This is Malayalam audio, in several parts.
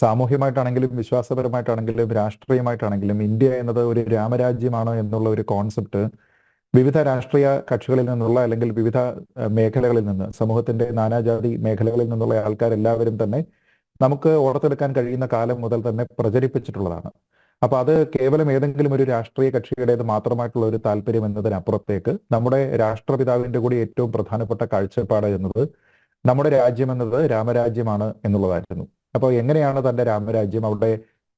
സാമൂഹ്യമായിട്ടാണെങ്കിലും വിശ്വാസപരമായിട്ടാണെങ്കിലും രാഷ്ട്രീയമായിട്ടാണെങ്കിലും ഇന്ത്യ എന്നത് ഒരു രാമരാജ്യമാണ് എന്നുള്ള ഒരു കോൺസെപ്റ്റ് വിവിധ രാഷ്ട്രീയ കക്ഷികളിൽ നിന്നുള്ള അല്ലെങ്കിൽ വിവിധ മേഖലകളിൽ നിന്ന് സമൂഹത്തിന്റെ നാനാജാതി മേഖലകളിൽ നിന്നുള്ള ആൾക്കാരെല്ലാവരും തന്നെ നമുക്ക് ഓർത്തെടുക്കാൻ കഴിയുന്ന കാലം മുതൽ തന്നെ പ്രചരിപ്പിച്ചിട്ടുള്ളതാണ്. അപ്പൊ അത് കേവലം ഏതെങ്കിലും ഒരു രാഷ്ട്രീയ കക്ഷിയുടേത് മാത്രമായിട്ടുള്ള ഒരു താല്പര്യം എന്നതിനപ്പുറത്തേക്ക് നമ്മുടെ രാഷ്ട്രപിതാവിന്റെ കൂടി ഏറ്റവും പ്രധാനപ്പെട്ട കാഴ്ചപ്പാട് എന്നത് നമ്മുടെ രാജ്യം എന്നത് രാമരാജ്യമാണ് എന്നുള്ളതായിരുന്നു. അപ്പോൾ എങ്ങനെയാണ് തന്റെ രാമരാജ്യം അവിടെ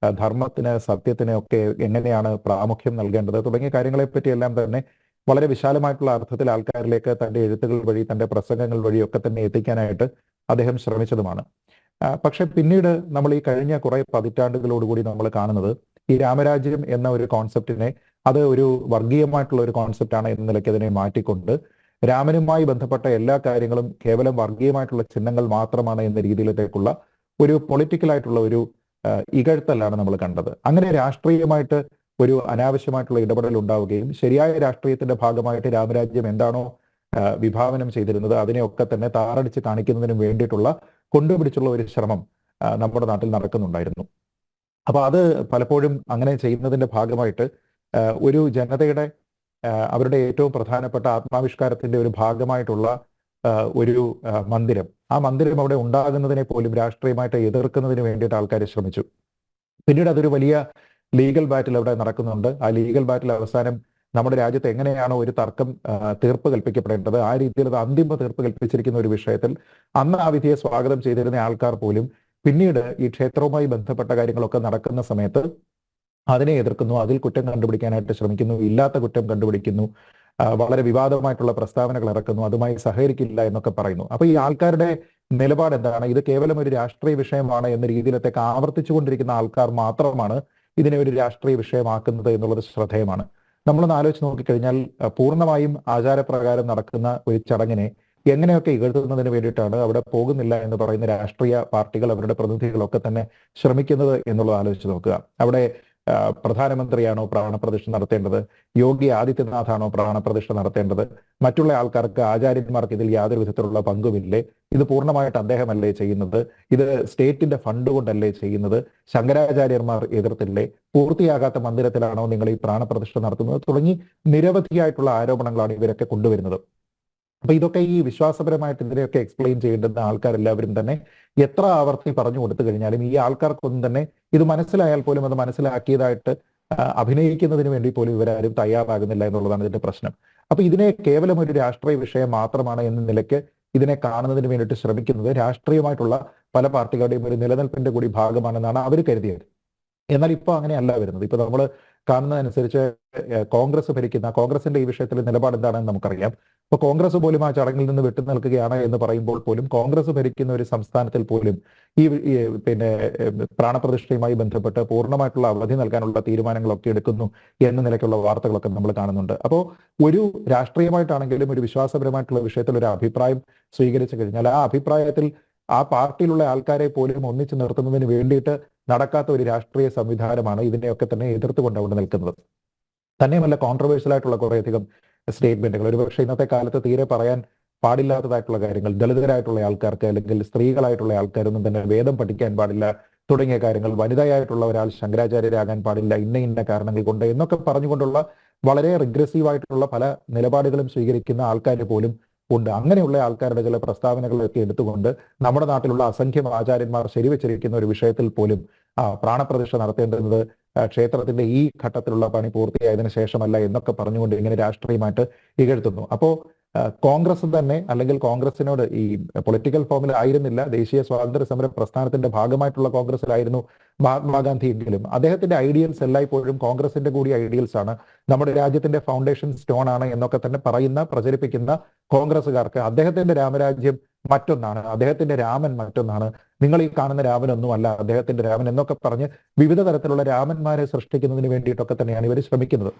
ധർമ്മത്തിന് സത്യത്തിന് ഒക്കെ എങ്ങനെയാണ് പ്രാമുഖ്യം നൽകേണ്ടത് തുടങ്ങിയ കാര്യങ്ങളെ പറ്റിയെല്ലാം തന്നെ വളരെ വിശാലമായിട്ടുള്ള അർത്ഥത്തിൽ ആൾക്കാരിലേക്ക് തന്റെ എഴുത്തുകൾ വഴി തന്റെ പ്രസംഗങ്ങൾ വഴി ഒക്കെ തന്നെ എത്തിക്കാനായിട്ട് അദ്ദേഹം ശ്രമിച്ചതുമാണ്. പക്ഷെ പിന്നീട് നമ്മൾ ഈ കഴിഞ്ഞ കുറെ പതിറ്റാണ്ടുകളോടുകൂടി നമ്മൾ കാണുന്നത് ഈ രാമരാജ്യം എന്ന ഒരു കോൺസെപ്റ്റിനെ അത് ഒരു വർഗീയമായിട്ടുള്ള ഒരു കോൺസെപ്റ്റാണ് എന്ന നിലയ്ക്ക് അതിനെ മാറ്റിക്കൊണ്ട് രാമനുമായി ബന്ധപ്പെട്ട എല്ലാ കാര്യങ്ങളും കേവലം വർഗീയമായിട്ടുള്ള ചിഹ്നങ്ങൾ മാത്രമാണ് എന്ന രീതിയിലേക്കുള്ള ഒരു പൊളിറ്റിക്കലായിട്ടുള്ള ഒരു ഇകഴ്ത്തലാണ് നമ്മൾ കണ്ടത്. അങ്ങനെ രാഷ്ട്രീയമായിട്ട് ഒരു അനാവശ്യമായിട്ടുള്ള ഇടപെടൽ ഉണ്ടാവുകയും ശരിയായ രാഷ്ട്രീയത്തിന്റെ ഭാഗമായിട്ട് രാമരാജ്യം എന്താണോ വിഭാവനം ചെയ്തിരുന്നത് അതിനെയൊക്കെ തന്നെ താറടിച്ച് കാണിക്കുന്നതിനും വേണ്ടിയിട്ടുള്ള കൊണ്ടുപിടിച്ചുള്ള ഒരു ശ്രമം നമ്മുടെ നാട്ടിൽ നടക്കുന്നുണ്ടായിരുന്നു. അപ്പൊ അത് പലപ്പോഴും അങ്ങനെ ചെയ്യുന്നതിന്റെ ഭാഗമായിട്ട് ഒരു ജനതയുടെ അവരുടെ ഏറ്റവും പ്രധാനപ്പെട്ട ആത്മാവിഷ്കാരത്തിന്റെ ഒരു ഭാഗമായിട്ടുള്ള ഒരു മന്ദിരം. ആ മന്ദിരം അവിടെ ഉണ്ടാകുന്നതിനെ പോലും രാഷ്ട്രീയമായിട്ട് എതിർക്കുന്നതിന് വേണ്ടിയിട്ട് ആൾക്കാർ ശ്രമിച്ചു. പിന്നീട് അതൊരു വലിയ ലീഗൽ ബാറ്റിൽ അവിടെ നടക്കുന്നുണ്ട്. ആ ലീഗൽ ബാറ്റിൽ അവസാനം നമ്മുടെ രാജ്യത്ത് എങ്ങനെയാണോ ഒരു തർക്കം തീർപ്പ് കൽപ്പിക്കപ്പെടേണ്ടത് ആ രീതിയിൽ അത് അന്തിമ തീർപ്പ് കൽപ്പിച്ചിരിക്കുന്ന ഒരു വിഷയത്തിൽ അന്ന് ആ വിധിയെ സ്വാഗതം ചെയ്തിരുന്ന ആൾക്കാർ പോലും പിന്നീട് ഈ ക്ഷേത്രവുമായി ബന്ധപ്പെട്ട കാര്യങ്ങളൊക്കെ നടക്കുന്ന സമയത്ത് അതിനെ എതിർക്കുന്നു അതിൽ കുറ്റം കണ്ടുപിടിക്കാനായിട്ട് ശ്രമിക്കുന്നു ഇല്ലാത്ത കുറ്റം കണ്ടുപിടിക്കുന്നു വളരെ വിവാദമായിട്ടുള്ള പ്രസ്താവനകൾ ഇറക്കുന്നു. അതുമായി സഹകരിക്കില്ല എന്നൊക്കെ പറയുന്നു. അപ്പൊ ഈ ആൾക്കാരുടെ നിലപാട് എന്താണ്? ഇത് കേവലം ഒരു രാഷ്ട്രീയ വിഷയമാണ് എന്ന രീതിയിലത്തേക്ക് ആവർത്തിച്ചുകൊണ്ടിരിക്കുന്ന ആൾക്കാർ മാത്രമാണ് ഇതിനെ ഒരു രാഷ്ട്രീയ വിഷയമാക്കുന്നത് എന്നുള്ളത് ശ്രദ്ധേയമാണ്. നമ്മളൊന്ന് ആലോചിച്ച് നോക്കിക്കഴിഞ്ഞാൽ പൂർണമായും ആചാരപ്രകാരം നടക്കുന്ന ഒരു ചടങ്ങിനെ എങ്ങനെയൊക്കെ ഇകഴ്ത്തുന്നതിന് വേണ്ടിയിട്ടാണ് അവിടെ പോകുന്നില്ല എന്ന് പറയുന്ന രാഷ്ട്രീയ പാർട്ടികൾ അവരുടെ പ്രതിനിധികളൊക്കെ തന്നെ ശ്രമിക്കുന്നത് എന്നുള്ളത് ആലോചിച്ച് നോക്കുക. അവിടെ പ്രധാനമന്ത്രിയാണോ പ്രാണപ്രതിഷ്ഠ നടത്തേണ്ടത്? യോഗി ആദിത്യനാഥാണോ പ്രാണപ്രതിഷ്ഠ നടത്തേണ്ടത്? മറ്റുള്ള ആൾക്കാർക്ക് ആചാര്യന്മാർക്ക് ഇതിൽ യാതൊരു വിധത്തിലുള്ള പങ്കുമില്ലേ? ഇത് പൂർണമായിട്ട് അദ്ദേഹമല്ലേ ചെയ്യുന്നത്? ഇത് സ്റ്റേറ്റിന്റെ ഫണ്ട് കൊണ്ടല്ലേ ചെയ്യുന്നത്? ശങ്കരാചാര്യന്മാർ എതിർത്തില്ലേ? പൂർത്തിയാകാത്ത മന്ദിരത്തിലാണോ നിങ്ങൾ ഈ പ്രാണപ്രതിഷ്ഠ നടത്തുന്നത്? തുടങ്ങി നിരവധിയായിട്ടുള്ള ആരോപണങ്ങളാണ് ഇവരൊക്കെ കൊണ്ടുവരുന്നത്. അപ്പൊ ഇതൊക്കെ ഈ വിശ്വാസപരമായിട്ട് ഇതിനെയൊക്കെ എക്സ്പ്ലെയിൻ ചെയ്യേണ്ടുന്ന ആൾക്കാരെല്ലാവരും തന്നെ എത്ര ആവർത്തി പറഞ്ഞു കൊടുത്തു കഴിഞ്ഞാലും ഈ ആൾക്കാർക്കൊന്നും തന്നെ ഇത് മനസ്സിലായാൽ പോലും അത് മനസ്സിലാക്കിയതായിട്ട് അഭിനയിക്കുന്നതിന് വേണ്ടി പോലും ഇവരാരും തയ്യാറാകുന്നില്ല എന്നുള്ളതാണ് ഇതിന്റെ പ്രശ്നം. അപ്പൊ ഇതിനെ കേവലം ഒരു രാഷ്ട്രീയ വിഷയം മാത്രമാണ് എന്ന നിലയ്ക്ക് ഇതിനെ കാണുന്നതിന് വേണ്ടിയിട്ട് ശ്രമിക്കുന്നത് രാഷ്ട്രീയമായിട്ടുള്ള പല പാർട്ടികളുടെയും ഒരു നിലനിൽപ്പിന്റെ കൂടി ഭാഗമാണെന്നാണ് അവർ കരുതിയത്. എന്നാൽ ഇപ്പോൾ അങ്ങനെയല്ല വരുന്നത്. ഇപ്പൊ നമ്മൾ കാണുന്നതനുസരിച്ച് കോൺഗ്രസ് ഭരിക്കുന്ന കോൺഗ്രസിന്റെ ഈ വിഷയത്തിൽ നിലപാട് എന്താണെന്ന് നമുക്കറിയാം. ഇപ്പൊ കോൺഗ്രസ് പോലും ആ ചടങ്ങിൽ നിന്ന് വിട്ടു നിൽക്കുകയാണ് എന്ന് പറയുമ്പോൾ പോലും കോൺഗ്രസ് ഭരിക്കുന്ന ഒരു സംസ്ഥാനത്തിൽ പോലും ഈ പിന്നെ പ്രാണപ്രതിഷ്ഠയുമായി ബന്ധപ്പെട്ട് പൂർണമായിട്ടുള്ള അവധി നൽകാനുള്ള തീരുമാനങ്ങളൊക്കെ എടുക്കുന്നു എന്ന നിലയ്ക്കുള്ള വാർത്തകളൊക്കെ നമ്മൾ കാണുന്നുണ്ട്. അപ്പോൾ ഒരു രാഷ്ട്രീയമായിട്ടാണെങ്കിലും ഒരു വിശ്വാസപരമായിട്ടുള്ള വിഷയത്തിൽ ഒരു അഭിപ്രായം സ്വീകരിച്ചു കഴിഞ്ഞാൽ ആ അഭിപ്രായത്തിൽ ആ പാർട്ടിയിലുള്ള ആൾക്കാരെ പോലും ഒന്നിച്ചു നിർത്തുന്നതിന് വേണ്ടിയിട്ട് നടക്കാത്ത ഒരു രാഷ്ട്രീയ സംവിധാനമാണ് ഇതിനെയൊക്കെ തന്നെ എതിർത്തുകൊണ്ട് അവിടെ നിൽക്കുന്നത്. തന്നെയുമല്ല കോൺട്രവേഴ്സ്യൽ ആയിട്ടുള്ള കുറേയധികം സ്റ്റേറ്റ്മെന്റുകൾ ഒരുപക്ഷെ ഇന്നത്തെ കാലത്ത് തീരെ പറയാൻ പാടില്ലാത്തതായിട്ടുള്ള കാര്യങ്ങൾ ദളിതരായിട്ടുള്ള ആൾക്കാർക്ക് അല്ലെങ്കിൽ സ്ത്രീകളായിട്ടുള്ള ആൾക്കാരൊന്നും തന്നെ വേദം പഠിക്കാൻ പാടില്ല തുടങ്ങിയ കാര്യങ്ങൾ വനിതയായിട്ടുള്ള ഒരാൾ ശങ്കരാചാര്യരാകാൻ പാടില്ല ഇന്ന ഇന്ന കാരണങ്ങൾ കൊണ്ട് എന്നൊക്കെ പറഞ്ഞുകൊണ്ടുള്ള വളരെ റിഗ്രസീവ് ആയിട്ടുള്ള പല നിലപാടുകളും സ്വീകരിക്കുന്ന ആൾക്കാർ പോലും ഉണ്ട്. അങ്ങനെയുള്ള ആൾക്കാരുടെ ചില പ്രസ്താവനകളൊക്കെ എടുത്തുകൊണ്ട് നമ്മുടെ നാട്ടിലുള്ള അസംഖ്യം ആചാര്യന്മാർ ശരിവെച്ചിരിക്കുന്ന ഒരു വിഷയത്തിൽ പോലും ആ പ്രാണപ്രതിഷ്ഠ നടത്തേണ്ടുന്നത് ക്ഷേത്രത്തിന്റെ ഈ ഘട്ടത്തിലുള്ള പണി പൂർത്തിയായതിനു ശേഷമല്ല എന്നൊക്കെ പറഞ്ഞുകൊണ്ട് ഇങ്ങനെ രാഷ്ട്രീയമായിട്ട് ഇകഴ്ത്തുന്നു. അപ്പോൾ കോൺഗ്രസ് തന്നെ അല്ലെങ്കിൽ കോൺഗ്രസിനോട് ഈ പൊളിറ്റിക്കൽ ഫോമിൽ ആയിരുന്നില്ല ദേശീയ സ്വാതന്ത്ര്യ സമര പ്രസ്ഥാനത്തിന്റെ ഭാഗമായിട്ടുള്ള കോൺഗ്രസിലായിരുന്നു മഹാത്മാഗാന്ധി എങ്കിലും അദ്ദേഹത്തിന്റെ ഐഡിയൽസ് എല്ലായ്പ്പോഴും കോൺഗ്രസിന്റെ കൂടി ഐഡിയൽസ് ആണ്. നമ്മുടെ രാജ്യത്തിന്റെ ഫൗണ്ടേഷൻ സ്റ്റോൺ ആണ് എന്നൊക്കെ തന്നെ പറയുന്ന പ്രചരിപ്പിക്കുന്ന കോൺഗ്രസ്സുകാർക്ക് അദ്ദേഹത്തിന്റെ രാമരാജ്യം മറ്റൊന്നാണ്. അദ്ദേഹത്തിന്റെ രാമൻ മറ്റൊന്നാണ്. നിങ്ങൾ ഈ കാണുന്ന രാമനൊന്നും അല്ല അദ്ദേഹത്തിന്റെ രാമൻ എന്നൊക്കെ പറഞ്ഞ് വിവിധ തരത്തിലുള്ള രാമന്മാരെ സൃഷ്ടിക്കുന്നതിന് വേണ്ടിയിട്ടൊക്കെ തന്നെയാണ് ഇവർ ശ്രമിക്കുന്നത്.